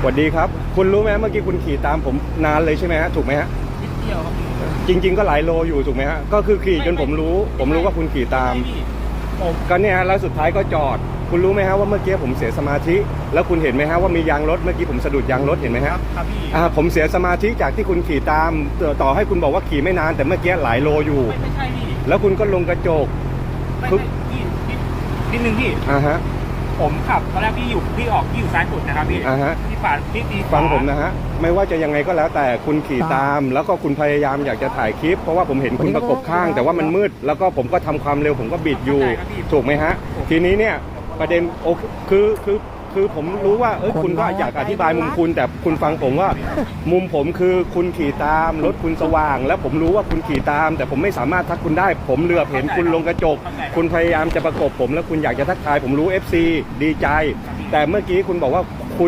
สวัสดีครับ คุณรู้ไหมเมื่อกี้คุณขี่ตามผมนานเลยใช่ไหมฮะถูกไหมฮะนิดเดียวครับพี่จริง ๆ ก็หลายโลอยู่ถูกไหมฮะก็คือขี่จนผมรู้ ผมรู้ว่าคุณขี่ตามไพี่ผมก็เนี่ยฮะแล้วสุดท้ายก็จอด คุณรู้ไหมฮะว่าเมื่อกี้ผมเสียสมาธิ แล้วคุณเห็นไหมฮะว่ามียางรถเมื่อกี้ผมสะดุดยางรถเห็นไหมคฮะรับครับพี่อ่าผมเสียสมาธิจากที่คุณขี่ตามต่อต่อให้คุณบอกว่าขี่ไม่นานแต่เมื่อกี้หลายโลอยู่ ไม่ไม่ใช่พี่แล้วคุณก็ลงกระจกไม่ปึ๊บไม่พี่นิดนิดนึงพี่อ่าฮะ ผมขับตอนแรกพี่อยู่พี่ออกพี่อยู่ซ้ายสุดนะครับพี่อ่าฮะ พี่ปาดพี่ตีขวาฟังผมนะฮะ ไม่ว่าจะยังไงก็แล้วแต่คุณขี่ตาม แล้วก็คุณพยายามอยากจะถ่ายคลิป เพราะว่าผมเห็นคุณประกบข้าง แต่ว่ามันมืด แล้วก็ผมก็ทำความเร็วผมก็บิดอยู่ ถูกไหมฮะ ทีนี้เนี่ยประเด็นโอเคคือคือ คือผมรู้ว่าเออคุณก็อยากอธิบายมุมคุณ แต่คุณฟังผมว่า มุมผมคือคุณขี่ตามรถคุณสว่าง แล้วผมรู้ว่าคุณขี่ตาม แต่ผมไม่สามารถทักคุณได้ ผมเหลือบเห็นคุณลงกระจก คุณพยายามจะประกบผม แล้วคุณอยากจะทักทาย ผมรู้ FC ดีใจ แต่เมื่อกี้คุณบอกว่า